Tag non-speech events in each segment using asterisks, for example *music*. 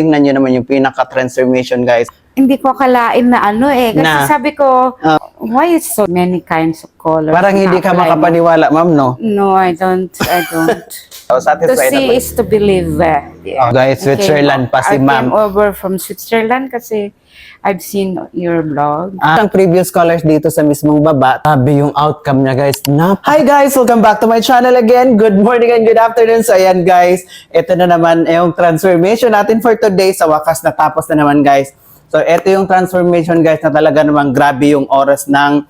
Tingnan nyo naman yung pinaka-transformation guys. Hindi ko akalain na ano eh. Kasi Na? sabi ko, why is so many kinds of colors? Parang hindi ka makapaniwala, ma'am, no? No, I don't. I don't. So, *laughs* to satisfied see is to believe. eh. Oh, guys, Switzerland pa si I ma'am. came over from Switzerland kasi I've seen your blog. Ah, ang previous colors dito sa mismong baba, sabi yung outcome niya guys. Na Hi guys! Welcome back to my channel again. Good morning and good afternoon. So ayan guys, ito na naman yung transformation natin for today. Sa wakas natapos na naman guys. So ito yung transformation guys na talaga namang grabe yung oras ng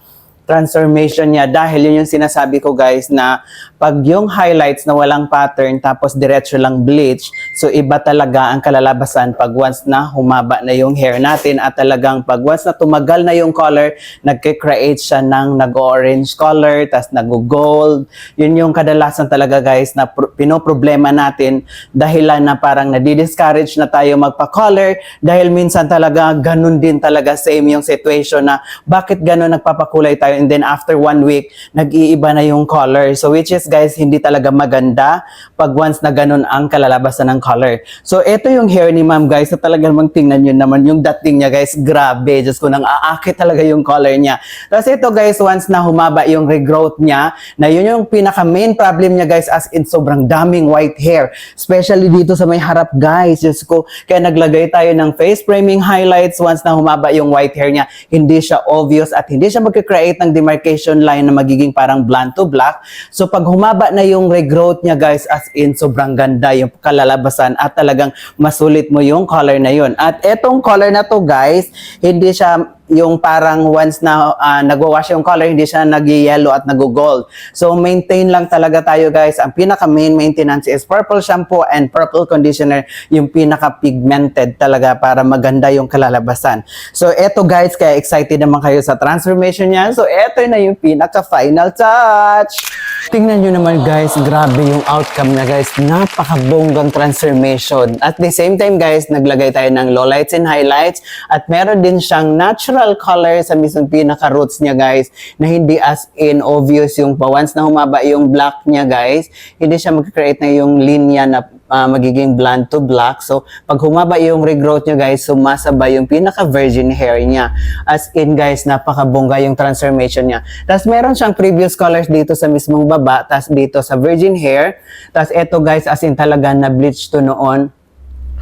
transformation niya. Dahil yun yung sinasabi ko guys na pag yung highlights na walang pattern tapos diretso lang bleach so iba talaga ang kalalabasan pag once na humaba na yung hair natin at talagang pag once na tumagal na yung color nagke-create siya ng nag-orange color tas nag-gold. Yun yung kadalasan talaga guys na pro- pinoproblema natin. Dahilan na parang nadi-discourage na tayo magpa-color dahil minsan talaga ganun din talaga same yung situation na bakit ganun nagpapakulay tayo and then after one week nag-iiba na yung color. So which is guys hindi talaga maganda pag once na ganun ang kalalabasan ng color. So ito yung hair ni ma'am guys na talaga namang tingnan nyo naman yung dating niya guys. Grabe just ko nang aakit talaga yung color niya. Tapos ito guys once na humaba yung regrowth niya na yun yung pinaka main problem niya guys as in sobrang daming white hair. Especially dito sa may harap guys just ko. Kaya naglagay tayo ng face framing highlights once na humaba yung white hair niya. Hindi siya obvious at hindi siya magkakreate ng demarcation line na magiging parang blonde to black. So pag humaba na yung regrowth niya guys as in sobrang ganda yung kalalabasan at talagang masulit mo yung color na yun. At etong color na to guys hindi siya yung parang once na uh, nagwawash yung color, hindi siya nag-yellow at nag-gold. So, maintain lang talaga tayo guys. Ang pinaka-main maintenance is purple shampoo and purple conditioner, yung pinaka-pigmented talaga para maganda yung kalalabasan. So, eto guys, kaya excited naman kayo sa transformation niya. So, eto na yung pinaka-final touch. Tingnan nyo naman guys, grabe yung outcome niya guys. Napakabonggang transformation. At the same time guys, naglagay tayo ng lowlights and highlights. At meron din siyang natural color sa mismong pinaka-roots niya guys. Na hindi as in obvious yung pa. Once na humaba yung black niya guys, hindi siya mag-create na yung linya na ah, magiging blonde to black. So, pag humaba yung regrowth niya guys, sumasabay yung pinaka-virgin hair niya. As in guys, napakabongga yung transformation niya. Tapos meron siyang previous colors dito sa mismong baba, tapos dito sa virgin hair. Tapos eto guys, as in talaga na bleach to noon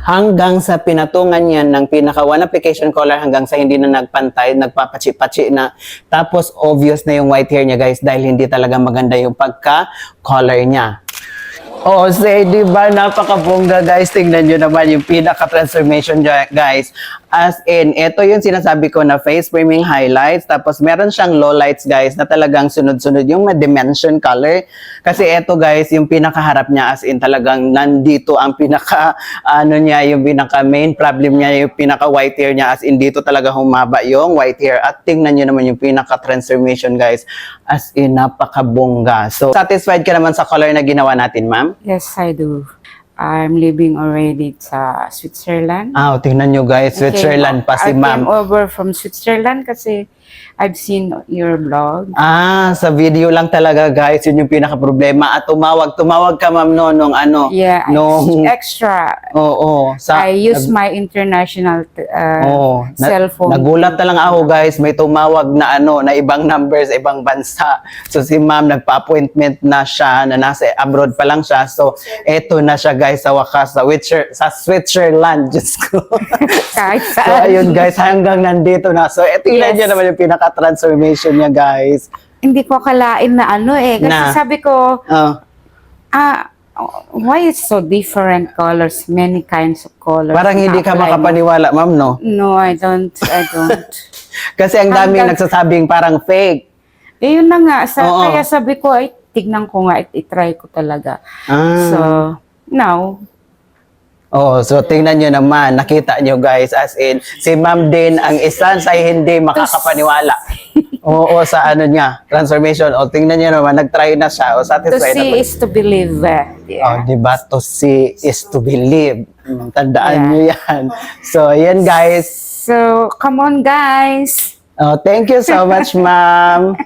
hanggang sa pinatungan niya ng pinaka one application color hanggang sa hindi na nagpantay, nagpapachi-pachi na. Tapos obvious na yung white hair niya guys dahil hindi talaga maganda yung pagka-color niya. Oo, say, di ba? Napakabongga, guys. Tingnan nyo naman yung pinaka-transformation guys. As in, ito yung sinasabi ko na face framing highlights. Tapos, meron siyang lowlights, guys, na talagang sunod-sunod yung ma-dimension color. Kasi ito, guys, yung pinakaharap niya, as in, talagang nandito ang pinaka, *laughs* ano niya, yung pinaka main problem niya, yung pinaka white hair niya. As in, dito talaga humaba yung white hair. At tingnan nyo naman yung pinaka-transformation, guys. As in, napakabongga. So, satisfied ka naman sa color na ginawa natin, ma'am? Yes, I do. I'm living already sa Switzerland. Ah, oh, tingnan nyo guys, Switzerland pa si I ma'am. came over from Switzerland kasi I've seen your blog. Ah, sa video lang talaga guys, yun yung pinaka-problema. At tumawag, tumawag ka ma'am no, nung ano, Yeah, nung, extra. oo, sa, I use my international uh. Na- cellphone. Nagulat na lang ako guys, may tumawag na ano, na ibang numbers, ibang bansa. So si ma'am nagpa-appointment na siya, na nasa abroad pa lang siya. So eto na siya guys sa wakas, sa, Witcher, sa Switzerland. *laughs* Diyos ko. Kahit so saan. ayun guys, hanggang nandito na. So eto yes. Niya naman yung pinaka-transformation niya guys. Hindi ko akalain na ano eh. Kasi Na? sabi ko, Oh. ah, why is so different colors, many kinds of colors. Parang hindi ka makapaniwala, ma'am, no? No, I don't. I don't. *laughs* Kasi ang daming Hanggang- nagsasabing parang fake. eh, yun na nga. Sa, Oo. Kaya sabi ko, ay, tignan ko nga, it, itry ko talaga. Ah. So, now, Oh, so tingnan nyo naman, nakita nyo guys, as in, si ma'am din ang isa sa hindi makakapaniwala. *laughs* Oo, sa ano niya, transformation. O, tingnan nyo naman, nag-try na siya. O, to satisfied see naman. is to believe. Oh, Yeah. di ba? To see is to believe. Mm, Tandaan Yeah. nyo yan. *laughs* So, yan guys. So, come on guys. Oh, thank you so much, ma'am. *laughs*